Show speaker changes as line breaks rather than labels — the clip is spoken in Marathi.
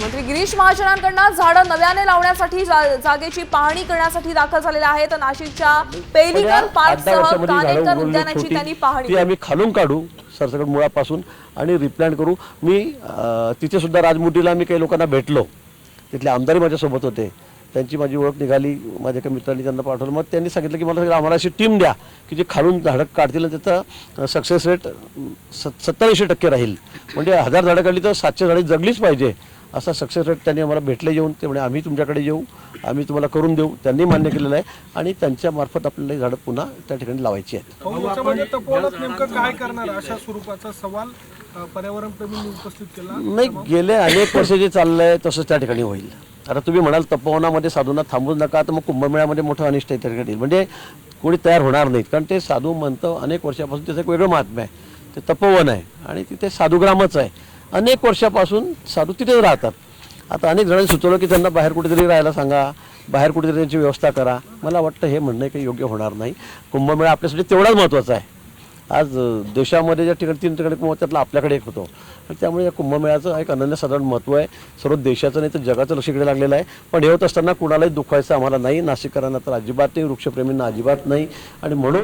मंत्री गिरीश महाजनांकडनं झाडं नव्याने लावण्यासाठी जा- जागेची पाहणी करण्यासाठी दाखल झालेले आहेत. नाशिकच्या
दहा
पार्कसह कानेकर उद्यानाची त्यांनी पाहणी
ती आम्ही खालून काढू सरसकट मुळापासून आणि रिप्लांट करू. मी तिथे सुद्धा राजमुटीला मी काही लोकांना भेटलो. तिथले आमदारही माझ्यासोबत होते. त्यांची माझी ओळख निघाली माझ्या एका मित्रांनी त्यांना पाठवलं. मग त्यांनी सांगितलं की मला आम्हाला अशी टीम द्या की जे खालून झाडं काढतील त्याचा सक्सेस रेट सत्तर ऐंशी टक्के राहील. म्हणजे हजार झाडं काढली तर सातशे झाडे जगलीच पाहिजे. असा सक्सेस रेट त्यांनी आम्हाला भेटले येऊन ते म्हणे आम्ही तुमच्याकडे येऊ आम्ही तुम्हाला करून देऊ. त्यांनी मान्य केलेलं आहे. आणि त्यांच्या मार्फत आपल्याला ही झाडं पुन्हा त्या ठिकाणी लावायची आहेत.
भाऊ, याच्यामध्ये तपोवनात नेमकं काय करणार? अशा स्वरूपाचा सवाल अ, पर्यावरणप्रेमींनी उपस्थित केला.
नाही गेले अनेक वर्ष जे चाललंय तसंच त्या ठिकाणी होईल. आता तुम्ही म्हणाल तपोवनामध्ये साधूंना थांबू नका तर मग कुंभमेळ्यामध्ये मोठं अनिष्ट त्या ठिकाणी. म्हणजे कोणी तयार होणार नाहीत कारण ते साधू म्हणतं अनेक वर्षापासून त्याचं एक वेगळं महात्म्य आहे. ते तपोवन आहे आणि तिथे साधुग्रामच आहे. अनेक वर्षापासून साधू तिथेच राहतात. आता अनेक जणांनी सुचवलं की त्यांना बाहेर कुठेतरी राहायला सांगा बाहेर कुठेतरी त्यांची व्यवस्था करा. मला वाटतं हे म्हणणं काही योग्य होणार नाही. कुंभमेळा आपल्यासाठी तेवढाच महत्त्वाचा आहे. आज देशामध्ये ज्या ठिकाणी तीन ठिकाणी कुंभ त्यातला आपल्याकडे एक होतो. त्यामुळे या कुंभमेळ्याचं एक अनन्यसाधारण महत्त्व आहे. सर्व देशाचं नाही तर जगाचं लक्ष इकडे लागलेलं आहे. पण हे होत असताना कुणालाही दुखायचं आम्हाला नाही. नाशिककरांना तर अजिबात नाही वृक्षप्रेमींना अजिबात नाही. आणि म्हणून